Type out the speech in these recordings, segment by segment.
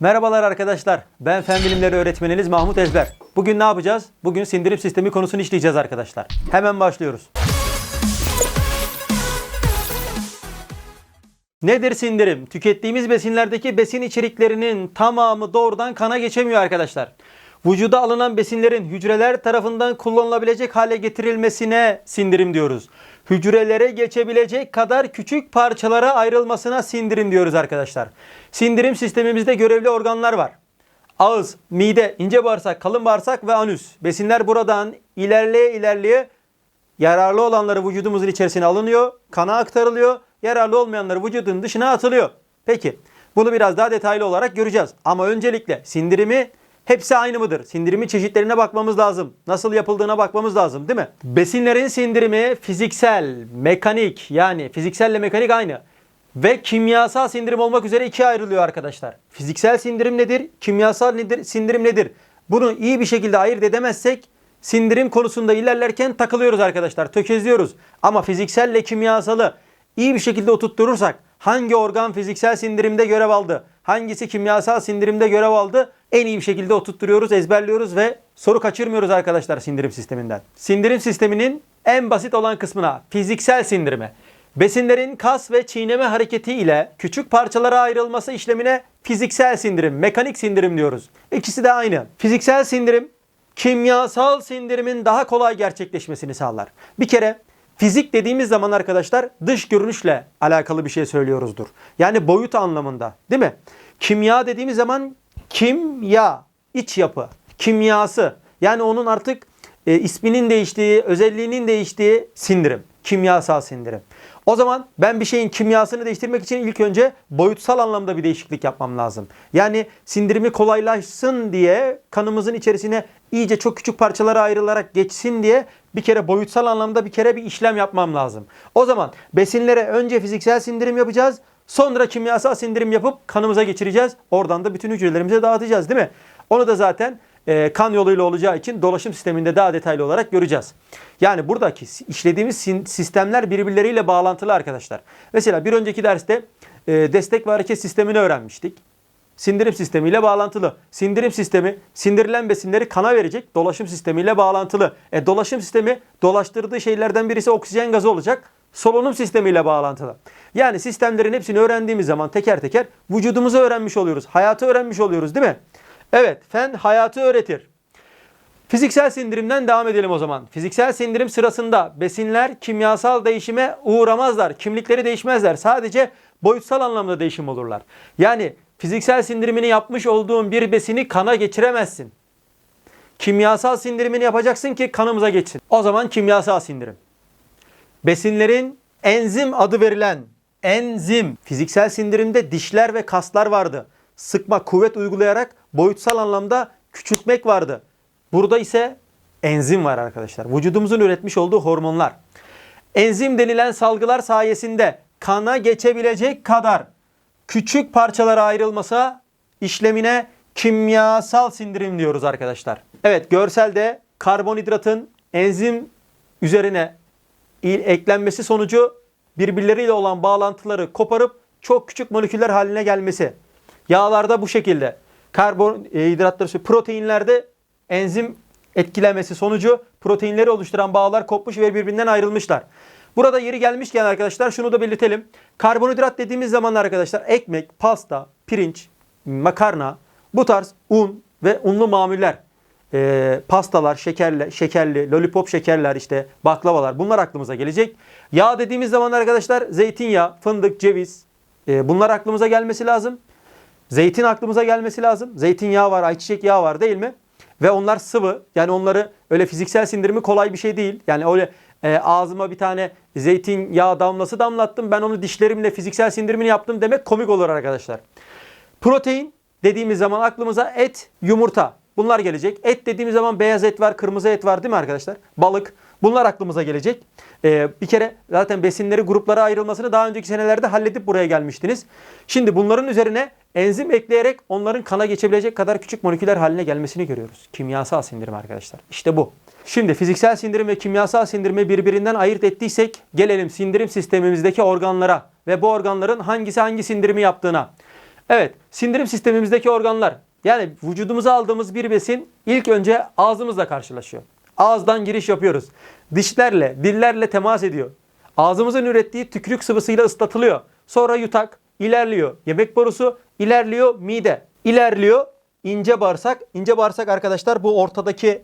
Merhabalar arkadaşlar. Ben fen bilimleri öğretmeniniz Mahmut Ezber. Bugün ne yapacağız? Bugün sindirim sistemi konusunu işleyeceğiz arkadaşlar. Hemen başlıyoruz. Nedir sindirim? Tükettiğimiz besinlerdeki besin içeriklerinin tamamı doğrudan kana geçemiyor arkadaşlar. Vücuda alınan besinlerin hücreler tarafından kullanılabilecek hale getirilmesine sindirim diyoruz. Hücrelere geçebilecek kadar küçük parçalara ayrılmasına sindirim diyoruz arkadaşlar. Sindirim sistemimizde görevli organlar var. Ağız, mide, ince bağırsak, kalın bağırsak ve anüs. Besinler buradan ilerleye ilerleye yararlı olanları vücudumuzun içerisine alınıyor, kana aktarılıyor, yararlı olmayanları vücudun dışına atılıyor. Peki bunu biraz daha detaylı olarak göreceğiz. Ama öncelikle sindirimi hepsi aynı mıdır? Sindirimin çeşitlerine bakmamız lazım. Nasıl yapıldığına bakmamız lazım değil mi? Besinlerin sindirimi fiziksel, mekanik yani fizikselle mekanik aynı. Ve kimyasal sindirim olmak üzere ikiye ayrılıyor arkadaşlar. Fiziksel sindirim nedir? Kimyasal nedir? sindirim nedir? Bunu iyi bir şekilde ayırt edemezsek sindirim konusunda ilerlerken takılıyoruz arkadaşlar. Tökezliyoruz. Ama fizikselle kimyasalı iyi bir şekilde oturtturursak hangi organ fiziksel sindirimde görev aldı? Hangisi kimyasal sindirimde görev aldı? En iyi bir şekilde oturtturuyoruz, ezberliyoruz ve soru kaçırmıyoruz arkadaşlar sindirim sisteminden. Sindirim sisteminin en basit olan kısmına fiziksel sindirime. Besinlerin kas ve çiğneme hareketi ile küçük parçalara ayrılması işlemine fiziksel sindirim, mekanik sindirim diyoruz. İkisi de aynı. Fiziksel sindirim kimyasal sindirimin daha kolay gerçekleşmesini sağlar. Bir kere fizik dediğimiz zaman arkadaşlar dış görünüşle alakalı bir şey söylüyoruzdur. Yani boyut anlamında değil mi? Kimya dediğimiz zaman kimya, iç yapı, kimyası. Yani onun artık e, isminin değiştiği, özelliğinin değiştiği sindirim. Kimyasal sindirim. O zaman ben bir şeyin kimyasını değiştirmek için ilk önce boyutsal anlamda bir değişiklik yapmam lazım. Yani sindirimi kolaylaşsın diye kanımızın içerisine iyice çok küçük parçalara ayrılarak geçsin diye bir kere boyutsal anlamda bir kere bir işlem yapmam lazım. O zaman besinlere önce fiziksel sindirim yapacağız. Sonra kimyasal sindirim yapıp kanımıza geçireceğiz. Oradan da bütün hücrelerimize dağıtacağız değil mi? Onu da zaten e, kan yoluyla olacağı için dolaşım sisteminde daha detaylı olarak göreceğiz. Yani buradaki işlediğimiz sistemler birbirleriyle bağlantılı arkadaşlar. Mesela bir önceki derste e, destek ve hareket sistemini öğrenmiştik. Sindirim sistemiyle bağlantılı. Sindirim sistemi sindirilen besinleri kana verecek dolaşım sistemiyle bağlantılı. E, dolaşım sistemi dolaştırdığı şeylerden birisi oksijen gazı olacak. Solunum sistemiyle bağlantılı. Yani sistemlerin hepsini öğrendiğimiz zaman teker teker vücudumuzu öğrenmiş oluyoruz. Hayatı öğrenmiş oluyoruz değil mi? Evet, fen hayatı öğretir. Fiziksel sindirimden devam edelim o zaman. Fiziksel sindirim sırasında besinler kimyasal değişime uğramazlar. Kimlikleri değişmezler. Sadece boyutsal anlamda değişim olurlar. Yani fiziksel sindirimini yapmış olduğun bir besini kana geçiremezsin. Kimyasal sindirimini yapacaksın ki kanımıza geçsin. O zaman kimyasal sindirim. Besinlerin enzim adı verilen enzim fiziksel sindirimde dişler ve kaslar vardı. Sıkma, kuvvet uygulayarak boyutsal anlamda küçültmek vardı. Burada ise enzim var arkadaşlar. Vücudumuzun üretmiş olduğu hormonlar. Enzim denilen salgılar sayesinde kana geçebilecek kadar küçük parçalara ayrılmasa işlemine kimyasal sindirim diyoruz arkadaşlar. Evet görselde karbonhidratın enzim üzerine il- eklenmesi sonucu birbirleriyle olan bağlantıları koparıp çok küçük moleküller haline gelmesi. Yağlarda bu şekilde. Karbonhidratları, proteinlerde enzim etkilemesi sonucu proteinleri oluşturan bağlar kopmuş ve birbirinden ayrılmışlar. Burada yeri gelmişken arkadaşlar şunu da belirtelim. Karbonhidrat dediğimiz zaman arkadaşlar ekmek, pasta, pirinç, makarna, bu tarz un ve unlu mamuller, e, pastalar, şekerli, şekerli, lollipop şekerler işte baklavalar bunlar aklımıza gelecek. Yağ dediğimiz zaman arkadaşlar zeytinyağı, fındık, ceviz e, bunlar aklımıza gelmesi lazım. Zeytin aklımıza gelmesi lazım. Zeytinyağı var, ayçiçek yağı var değil mi? Ve onlar sıvı. Yani onları öyle fiziksel sindirimi kolay bir şey değil. Yani öyle e, ağzıma bir tane zeytinyağı damlası damlattım. Ben onu dişlerimle fiziksel sindirimini yaptım demek komik olur arkadaşlar. Protein dediğimiz zaman aklımıza et, yumurta bunlar gelecek. Et dediğimiz zaman beyaz et var, kırmızı et var değil mi arkadaşlar? Balık bunlar aklımıza gelecek. Ee, bir kere zaten besinleri gruplara ayrılmasını daha önceki senelerde halledip buraya gelmiştiniz. Şimdi bunların üzerine enzim ekleyerek onların kana geçebilecek kadar küçük moleküler haline gelmesini görüyoruz. Kimyasal sindirim arkadaşlar. İşte bu. Şimdi fiziksel sindirim ve kimyasal sindirimi birbirinden ayırt ettiysek gelelim sindirim sistemimizdeki organlara ve bu organların hangisi hangi sindirimi yaptığına. Evet, sindirim sistemimizdeki organlar. Yani vücudumuza aldığımız bir besin ilk önce ağzımızla karşılaşıyor. Ağızdan giriş yapıyoruz. Dişlerle, dillerle temas ediyor. Ağzımızın ürettiği tükürük sıvısıyla ıslatılıyor. Sonra yutak, ilerliyor. Yemek borusu, ilerliyor mide. İlerliyor ince bağırsak. İnce bağırsak arkadaşlar bu ortadaki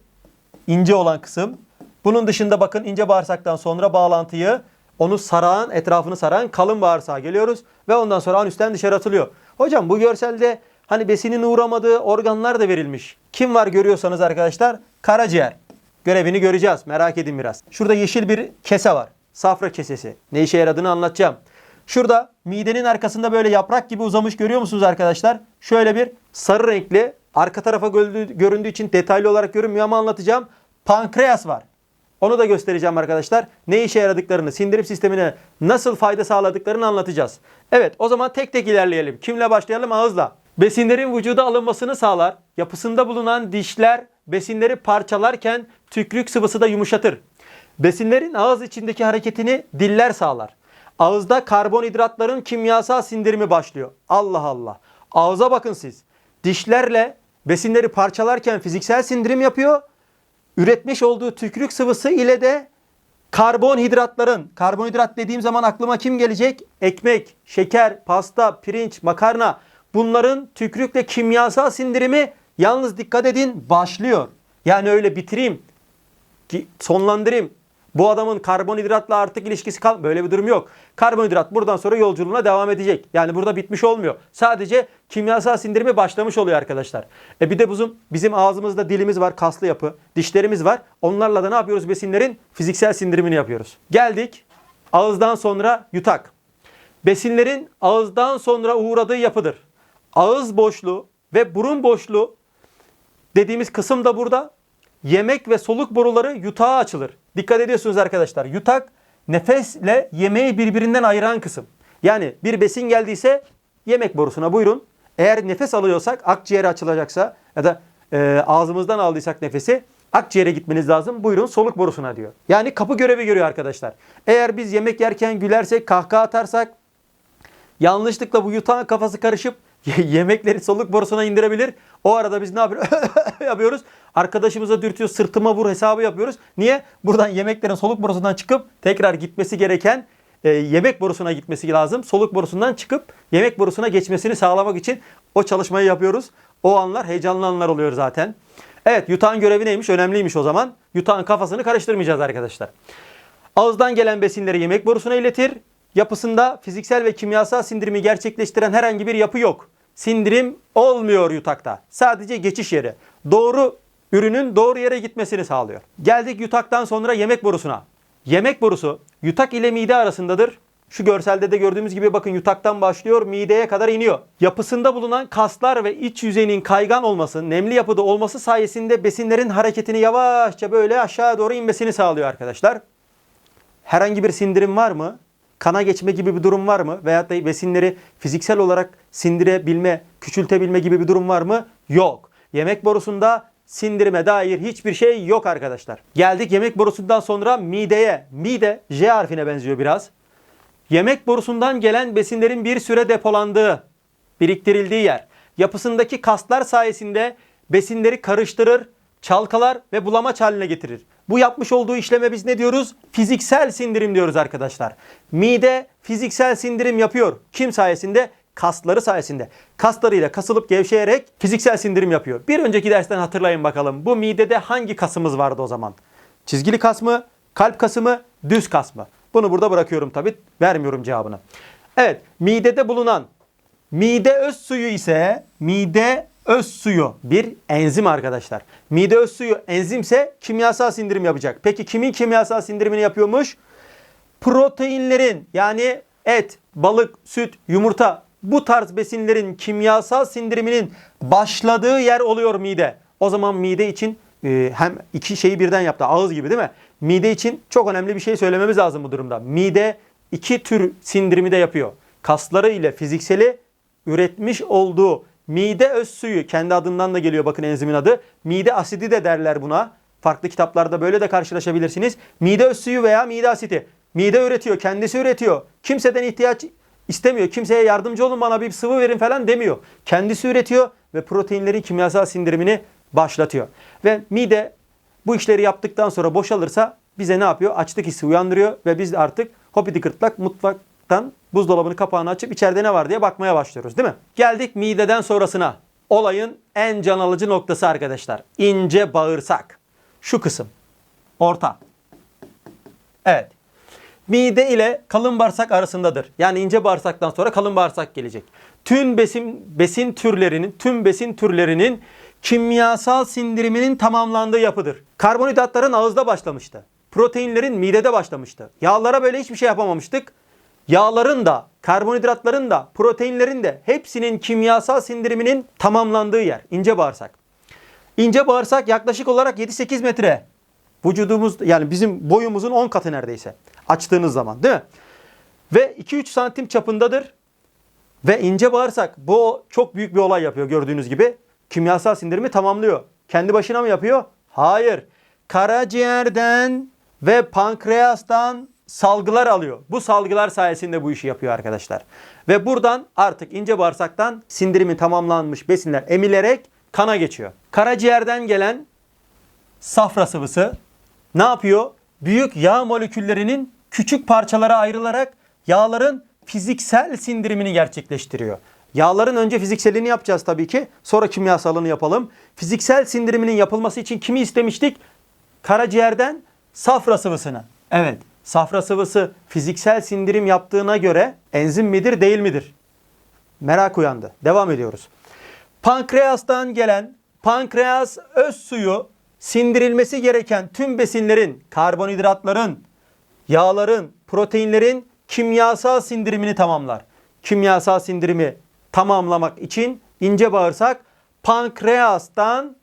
ince olan kısım. Bunun dışında bakın ince bağırsaktan sonra bağlantıyı onu saran, etrafını saran kalın bağırsağa geliyoruz ve ondan sonra anüsten dışarı atılıyor. Hocam bu görselde hani besinin uğramadığı organlar da verilmiş. Kim var görüyorsanız arkadaşlar? Karaciğer. Görevini göreceğiz. Merak edin biraz. Şurada yeşil bir kese var. Safra kesesi. Ne işe yaradığını anlatacağım. Şurada midenin arkasında böyle yaprak gibi uzamış görüyor musunuz arkadaşlar? Şöyle bir sarı renkli arka tarafa göründüğü için detaylı olarak görünmüyor ama anlatacağım. Pankreas var. Onu da göstereceğim arkadaşlar. Ne işe yaradıklarını, sindirim sistemine nasıl fayda sağladıklarını anlatacağız. Evet o zaman tek tek ilerleyelim. Kimle başlayalım? Ağızla. Besinlerin vücuda alınmasını sağlar. Yapısında bulunan dişler besinleri parçalarken tükrük sıvısı da yumuşatır. Besinlerin ağız içindeki hareketini diller sağlar. Ağızda karbonhidratların kimyasal sindirimi başlıyor. Allah Allah. Ağza bakın siz. Dişlerle besinleri parçalarken fiziksel sindirim yapıyor. Üretmiş olduğu tükürük sıvısı ile de karbonhidratların, karbonhidrat dediğim zaman aklıma kim gelecek? Ekmek, şeker, pasta, pirinç, makarna. Bunların tükürükle kimyasal sindirimi yalnız dikkat edin başlıyor. Yani öyle bitireyim, sonlandırayım. Bu adamın karbonhidratla artık ilişkisi kal böyle bir durum yok. Karbonhidrat buradan sonra yolculuğuna devam edecek. Yani burada bitmiş olmuyor. Sadece kimyasal sindirimi başlamış oluyor arkadaşlar. E bir de bizim bizim ağzımızda dilimiz var, kaslı yapı, dişlerimiz var. Onlarla da ne yapıyoruz? Besinlerin fiziksel sindirimini yapıyoruz. Geldik ağızdan sonra yutak. Besinlerin ağızdan sonra uğradığı yapıdır. Ağız boşluğu ve burun boşluğu dediğimiz kısım da burada. Yemek ve soluk boruları yutağa açılır. Dikkat ediyorsunuz arkadaşlar. Yutak nefesle yemeği birbirinden ayıran kısım. Yani bir besin geldiyse yemek borusuna buyurun. Eğer nefes alıyorsak akciğere açılacaksa ya da e, ağzımızdan aldıysak nefesi akciğere gitmeniz lazım. Buyurun soluk borusuna diyor. Yani kapı görevi görüyor arkadaşlar. Eğer biz yemek yerken gülersek, kahkaha atarsak yanlışlıkla bu yutağın kafası karışıp yemekleri soluk borusuna indirebilir. O arada biz ne yapıyoruz? Arkadaşımıza dürtüyor sırtıma vur hesabı yapıyoruz. Niye? Buradan yemeklerin soluk borusundan çıkıp tekrar gitmesi gereken e, yemek borusuna gitmesi lazım. Soluk borusundan çıkıp yemek borusuna geçmesini sağlamak için o çalışmayı yapıyoruz. O anlar heyecanlı anlar oluyor zaten. Evet yutağın görevi neymiş? Önemliymiş o zaman. Yutağın kafasını karıştırmayacağız arkadaşlar. Ağızdan gelen besinleri yemek borusuna iletir. Yapısında fiziksel ve kimyasal sindirimi gerçekleştiren herhangi bir yapı yok. Sindirim olmuyor yutakta. Sadece geçiş yeri. Doğru ürünün doğru yere gitmesini sağlıyor. Geldik yutaktan sonra yemek borusuna. Yemek borusu yutak ile mide arasındadır. Şu görselde de gördüğümüz gibi bakın yutaktan başlıyor mideye kadar iniyor. Yapısında bulunan kaslar ve iç yüzeyinin kaygan olması, nemli yapıda olması sayesinde besinlerin hareketini yavaşça böyle aşağı doğru inmesini sağlıyor arkadaşlar. Herhangi bir sindirim var mı? Kana geçme gibi bir durum var mı? Veyahut da besinleri fiziksel olarak sindirebilme, küçültebilme gibi bir durum var mı? Yok. Yemek borusunda sindirime dair hiçbir şey yok arkadaşlar. Geldik yemek borusundan sonra mideye. Mide J harfine benziyor biraz. Yemek borusundan gelen besinlerin bir süre depolandığı, biriktirildiği yer. Yapısındaki kaslar sayesinde besinleri karıştırır, çalkalar ve bulamaç haline getirir. Bu yapmış olduğu işleme biz ne diyoruz? Fiziksel sindirim diyoruz arkadaşlar. Mide fiziksel sindirim yapıyor. Kim sayesinde? Kasları sayesinde. Kaslarıyla kasılıp gevşeyerek fiziksel sindirim yapıyor. Bir önceki dersten hatırlayın bakalım. Bu midede hangi kasımız vardı o zaman? Çizgili kas mı? Kalp kası mı? Düz kas mı? Bunu burada bırakıyorum tabi. Vermiyorum cevabını. Evet. Midede bulunan mide öz suyu ise mide öz suyu bir enzim arkadaşlar. Mide öz suyu enzimse kimyasal sindirim yapacak. Peki kimin kimyasal sindirimini yapıyormuş? Proteinlerin yani et, balık, süt, yumurta bu tarz besinlerin kimyasal sindiriminin başladığı yer oluyor mide. O zaman mide için e, hem iki şeyi birden yaptı. Ağız gibi değil mi? Mide için çok önemli bir şey söylememiz lazım bu durumda. Mide iki tür sindirimi de yapıyor. Kasları ile fizikseli üretmiş olduğu mide öz suyu kendi adından da geliyor bakın enzimin adı. Mide asidi de derler buna. Farklı kitaplarda böyle de karşılaşabilirsiniz. Mide öz suyu veya mide asidi. Mide üretiyor, kendisi üretiyor. Kimseden ihtiyaç istemiyor. Kimseye yardımcı olun bana bir sıvı verin falan demiyor. Kendisi üretiyor ve proteinlerin kimyasal sindirimini başlatıyor. Ve mide bu işleri yaptıktan sonra boşalırsa bize ne yapıyor? Açlık hissi uyandırıyor ve biz artık hopidi gırtlak mutfaktan buzdolabını kapağını açıp içeride ne var diye bakmaya başlıyoruz değil mi? Geldik mideden sonrasına. Olayın en can alıcı noktası arkadaşlar. İnce bağırsak. Şu kısım. Orta. Evet. Mide ile kalın bağırsak arasındadır. Yani ince bağırsaktan sonra kalın bağırsak gelecek. Tüm besin besin türlerinin, tüm besin türlerinin kimyasal sindiriminin tamamlandığı yapıdır. Karbonhidratların ağızda başlamıştı. Proteinlerin midede başlamıştı. Yağlara böyle hiçbir şey yapamamıştık. Yağların da, karbonhidratların da, proteinlerin de hepsinin kimyasal sindiriminin tamamlandığı yer. ince bağırsak. İnce bağırsak yaklaşık olarak 7-8 metre. Vücudumuz yani bizim boyumuzun 10 katı neredeyse. Açtığınız zaman değil mi? Ve 2-3 santim çapındadır. Ve ince bağırsak bu çok büyük bir olay yapıyor gördüğünüz gibi. Kimyasal sindirimi tamamlıyor. Kendi başına mı yapıyor? Hayır. Karaciğerden ve pankreastan salgılar alıyor. Bu salgılar sayesinde bu işi yapıyor arkadaşlar. Ve buradan artık ince bağırsaktan sindirimi tamamlanmış besinler emilerek kana geçiyor. Karaciğerden gelen safra sıvısı ne yapıyor? Büyük yağ moleküllerinin küçük parçalara ayrılarak yağların fiziksel sindirimini gerçekleştiriyor. Yağların önce fizikselini yapacağız tabii ki. Sonra kimyasalını yapalım. Fiziksel sindiriminin yapılması için kimi istemiştik? Karaciğerden safra sıvısını. Evet, safra sıvısı fiziksel sindirim yaptığına göre enzim midir değil midir? Merak uyandı. Devam ediyoruz. Pankreastan gelen pankreas öz suyu sindirilmesi gereken tüm besinlerin, karbonhidratların, yağların, proteinlerin kimyasal sindirimini tamamlar. Kimyasal sindirimi tamamlamak için ince bağırsak pankreastan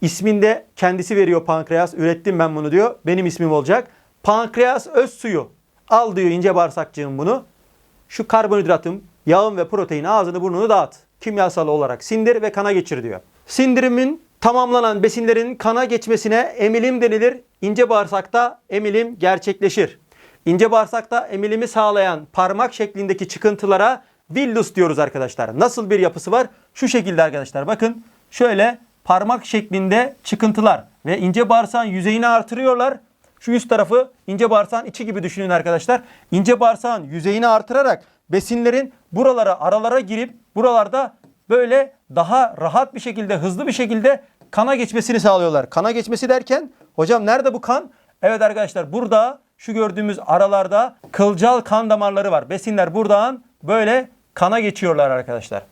isminde kendisi veriyor pankreas. Ürettim ben bunu diyor. Benim ismim olacak. Pankreas öz suyu. Al diyor ince bağırsakçığım bunu. Şu karbonhidratın, yağın ve protein ağzını burnunu dağıt. Kimyasal olarak sindir ve kana geçir diyor. Sindirimin tamamlanan besinlerin kana geçmesine emilim denilir. İnce bağırsakta emilim gerçekleşir. İnce bağırsakta emilimi sağlayan parmak şeklindeki çıkıntılara villus diyoruz arkadaşlar. Nasıl bir yapısı var? Şu şekilde arkadaşlar. Bakın şöyle parmak şeklinde çıkıntılar ve ince bağırsağın yüzeyini artırıyorlar. Şu üst tarafı ince bağırsağın içi gibi düşünün arkadaşlar. İnce bağırsağın yüzeyini artırarak besinlerin buralara aralara girip buralarda böyle daha rahat bir şekilde hızlı bir şekilde kana geçmesini sağlıyorlar. Kana geçmesi derken hocam nerede bu kan? Evet arkadaşlar burada şu gördüğümüz aralarda kılcal kan damarları var. Besinler buradan böyle kana geçiyorlar arkadaşlar.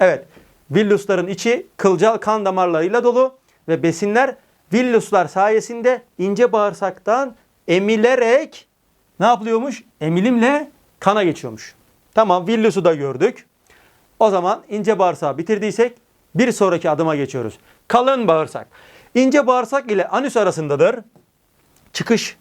Evet villusların içi kılcal kan damarlarıyla dolu ve besinler villuslar sayesinde ince bağırsaktan emilerek ne yapılıyormuş? Emilimle kana geçiyormuş. Tamam villusu da gördük. O zaman ince bağırsağı bitirdiysek bir sonraki adıma geçiyoruz. Kalın bağırsak. İnce bağırsak ile anüs arasındadır. Çıkış.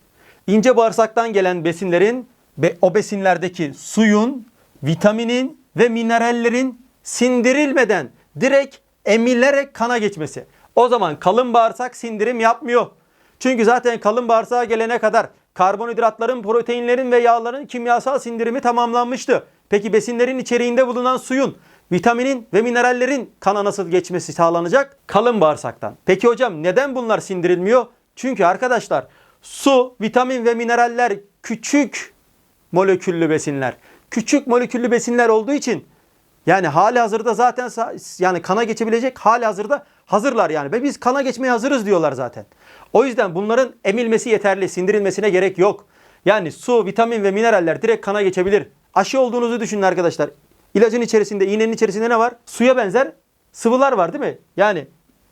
İnce bağırsaktan gelen besinlerin ve o besinlerdeki suyun, vitaminin ve minerallerin sindirilmeden direkt emilerek kana geçmesi. O zaman kalın bağırsak sindirim yapmıyor. Çünkü zaten kalın bağırsağa gelene kadar karbonhidratların, proteinlerin ve yağların kimyasal sindirimi tamamlanmıştı. Peki besinlerin içeriğinde bulunan suyun, vitaminin ve minerallerin kana nasıl geçmesi sağlanacak? Kalın bağırsaktan. Peki hocam neden bunlar sindirilmiyor? Çünkü arkadaşlar su, vitamin ve mineraller küçük moleküllü besinler. Küçük moleküllü besinler olduğu için yani hali hazırda zaten yani kana geçebilecek hali hazırda hazırlar yani. Biz kana geçmeye hazırız diyorlar zaten. O yüzden bunların emilmesi yeterli, sindirilmesine gerek yok. Yani su, vitamin ve mineraller direkt kana geçebilir. Aşı olduğunuzu düşünün arkadaşlar. İlacın içerisinde, iğnenin içerisinde ne var? Suya benzer sıvılar var değil mi? Yani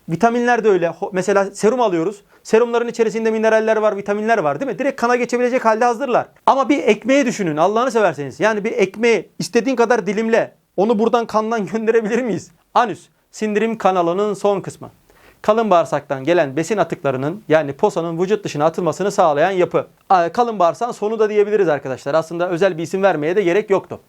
vitaminler de öyle. Mesela serum alıyoruz. Serumların içerisinde mineraller var, vitaminler var değil mi? Direkt kana geçebilecek halde hazırlar. Ama bir ekmeği düşünün Allah'ını severseniz. Yani bir ekmeği istediğin kadar dilimle onu buradan kandan gönderebilir miyiz? Anüs, sindirim kanalının son kısmı. Kalın bağırsaktan gelen besin atıklarının yani posanın vücut dışına atılmasını sağlayan yapı. Kalın bağırsağın sonu da diyebiliriz arkadaşlar. Aslında özel bir isim vermeye de gerek yoktu.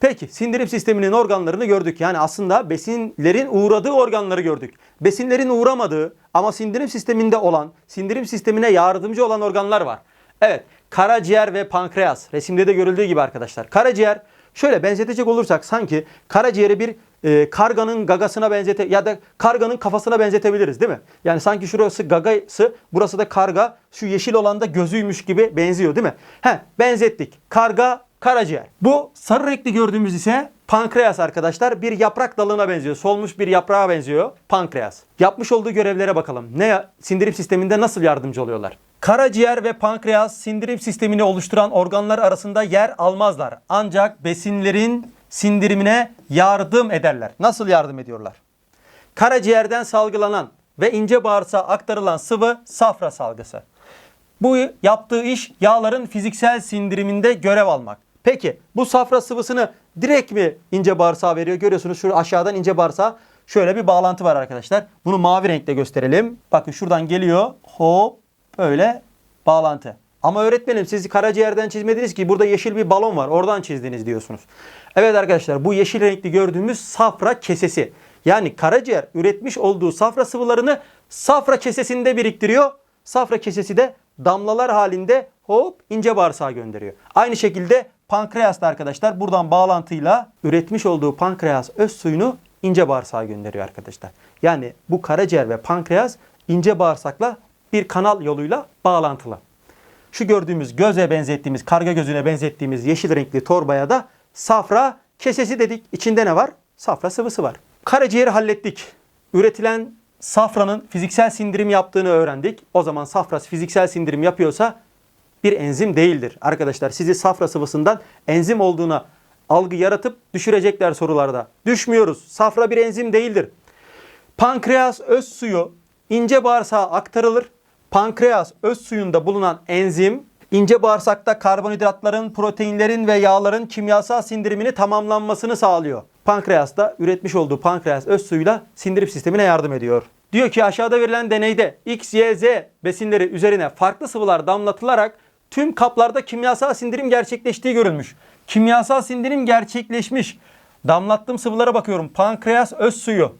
Peki sindirim sisteminin organlarını gördük. Yani aslında besinlerin uğradığı organları gördük. Besinlerin uğramadığı ama sindirim sisteminde olan, sindirim sistemine yardımcı olan organlar var. Evet, karaciğer ve pankreas. Resimde de görüldüğü gibi arkadaşlar. Karaciğer şöyle benzetecek olursak sanki karaciğeri bir e, karganın gagasına benzete ya da karganın kafasına benzetebiliriz değil mi? Yani sanki şurası gagası, burası da karga, şu yeşil olan da gözüymüş gibi benziyor değil mi? He, benzettik. Karga, karaciğer. Bu sarı renkli gördüğümüz ise pankreas arkadaşlar. Bir yaprak dalına benziyor. Solmuş bir yaprağa benziyor. Pankreas. Yapmış olduğu görevlere bakalım. Ne sindirim sisteminde nasıl yardımcı oluyorlar? Karaciğer ve pankreas sindirim sistemini oluşturan organlar arasında yer almazlar. Ancak besinlerin sindirimine yardım ederler. Nasıl yardım ediyorlar? Karaciğerden salgılanan ve ince bağırsağa aktarılan sıvı safra salgısı. Bu yaptığı iş yağların fiziksel sindiriminde görev almak. Peki bu safra sıvısını direkt mi ince bağırsağa veriyor? Görüyorsunuz şu aşağıdan ince bağırsağa şöyle bir bağlantı var arkadaşlar. Bunu mavi renkle gösterelim. Bakın şuradan geliyor. Hop böyle bağlantı. Ama öğretmenim siz karaciğerden çizmediniz ki burada yeşil bir balon var. Oradan çizdiniz diyorsunuz. Evet arkadaşlar bu yeşil renkli gördüğümüz safra kesesi. Yani karaciğer üretmiş olduğu safra sıvılarını safra kesesinde biriktiriyor. Safra kesesi de damlalar halinde hop ince bağırsağa gönderiyor. Aynı şekilde pankreas da arkadaşlar buradan bağlantıyla üretmiş olduğu pankreas öz suyunu ince bağırsağa gönderiyor arkadaşlar. Yani bu karaciğer ve pankreas ince bağırsakla bir kanal yoluyla bağlantılı. Şu gördüğümüz göze benzettiğimiz, karga gözüne benzettiğimiz yeşil renkli torbaya da safra kesesi dedik. İçinde ne var? Safra sıvısı var. Karaciğeri hallettik. Üretilen safranın fiziksel sindirim yaptığını öğrendik. O zaman safra fiziksel sindirim yapıyorsa bir enzim değildir. Arkadaşlar sizi safra sıvısından enzim olduğuna algı yaratıp düşürecekler sorularda. Düşmüyoruz. Safra bir enzim değildir. Pankreas öz suyu ince bağırsağa aktarılır. Pankreas öz suyunda bulunan enzim ince bağırsakta karbonhidratların, proteinlerin ve yağların kimyasal sindirimini tamamlanmasını sağlıyor. Pankreas da üretmiş olduğu pankreas öz suyuyla sindirim sistemine yardım ediyor. Diyor ki aşağıda verilen deneyde X, Y, Z besinleri üzerine farklı sıvılar damlatılarak tüm kaplarda kimyasal sindirim gerçekleştiği görülmüş. Kimyasal sindirim gerçekleşmiş. Damlattığım sıvılara bakıyorum. Pankreas öz suyu.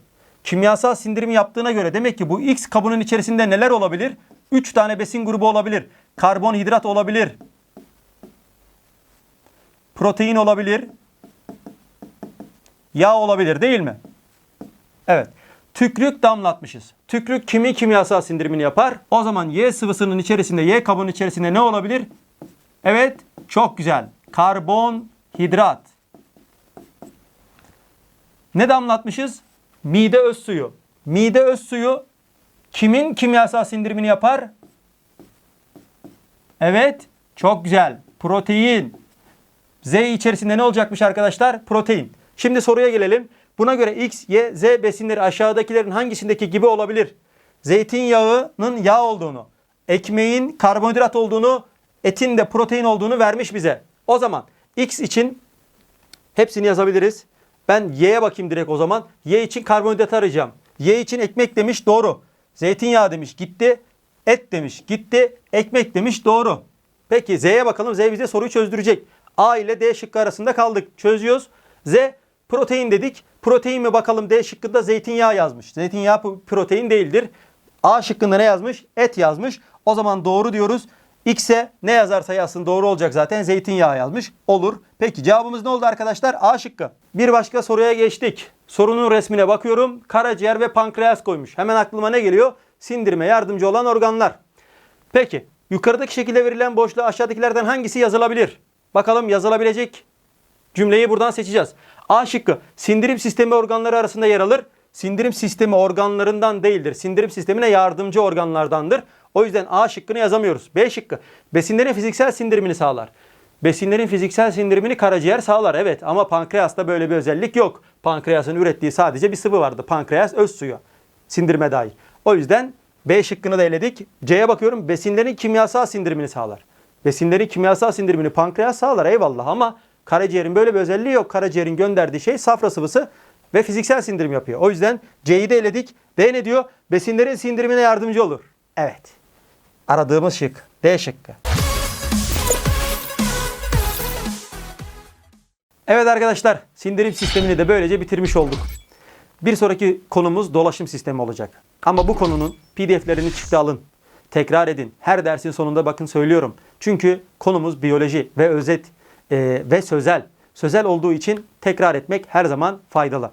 Kimyasal sindirim yaptığına göre demek ki bu X kabının içerisinde neler olabilir? 3 tane besin grubu olabilir. Karbonhidrat olabilir. Protein olabilir. Yağ olabilir değil mi? Evet. Tükrük damlatmışız. Tükrük kimin kimyasal sindirimini yapar? O zaman Y sıvısının içerisinde, Y kabının içerisinde ne olabilir? Evet, çok güzel. Karbonhidrat. Ne damlatmışız? Mide öz suyu. Mide öz suyu kimin kimyasal sindirimini yapar? Evet, çok güzel. Protein. Z içerisinde ne olacakmış arkadaşlar? Protein. Şimdi soruya gelelim. Buna göre X, Y, Z besinleri aşağıdakilerin hangisindeki gibi olabilir? Zeytinyağının yağ olduğunu, ekmeğin karbonhidrat olduğunu, etin de protein olduğunu vermiş bize. O zaman X için hepsini yazabiliriz. Ben Y'ye bakayım direkt o zaman. Y için karbonhidrat arayacağım. Y için ekmek demiş doğru. Zeytinyağı demiş gitti. Et demiş gitti. Ekmek demiş doğru. Peki Z'ye bakalım. Z bize soruyu çözdürecek. A ile D şıkkı arasında kaldık. Çözüyoruz. Z protein dedik. Protein mi bakalım D şıkkında zeytinyağı yazmış. Zeytinyağı protein değildir. A şıkkında ne yazmış? Et yazmış. O zaman doğru diyoruz. X'e ne yazarsa yazsın doğru olacak zaten. Zeytinyağı yazmış. Olur. Peki cevabımız ne oldu arkadaşlar? A şıkkı. Bir başka soruya geçtik. Sorunun resmine bakıyorum. Karaciğer ve pankreas koymuş. Hemen aklıma ne geliyor? Sindirime yardımcı olan organlar. Peki yukarıdaki şekilde verilen boşluğa aşağıdakilerden hangisi yazılabilir? Bakalım yazılabilecek cümleyi buradan seçeceğiz. A şıkkı sindirim sistemi organları arasında yer alır. Sindirim sistemi organlarından değildir. Sindirim sistemine yardımcı organlardandır. O yüzden A şıkkını yazamıyoruz. B şıkkı besinlerin fiziksel sindirimini sağlar. Besinlerin fiziksel sindirimini karaciğer sağlar evet ama pankreasta böyle bir özellik yok. Pankreasın ürettiği sadece bir sıvı vardı. Pankreas öz suyu. Sindirime dair. O yüzden B şıkkını da eledik. C'ye bakıyorum besinlerin kimyasal sindirimini sağlar. Besinlerin kimyasal sindirimini pankreas sağlar eyvallah ama karaciğerin böyle bir özelliği yok. Karaciğerin gönderdiği şey safra sıvısı ve fiziksel sindirim yapıyor. O yüzden C'yi de eledik. D ne diyor? Besinlerin sindirimine yardımcı olur. Evet. Aradığımız şık. D şıkkı. Evet arkadaşlar sindirim sistemini de böylece bitirmiş olduk. Bir sonraki konumuz dolaşım sistemi olacak. Ama bu konunun pdf'lerini çıktı alın. tekrar edin. Her dersin sonunda bakın söylüyorum. Çünkü konumuz biyoloji ve özet e, ve sözel. Sözel olduğu için tekrar etmek her zaman faydalı.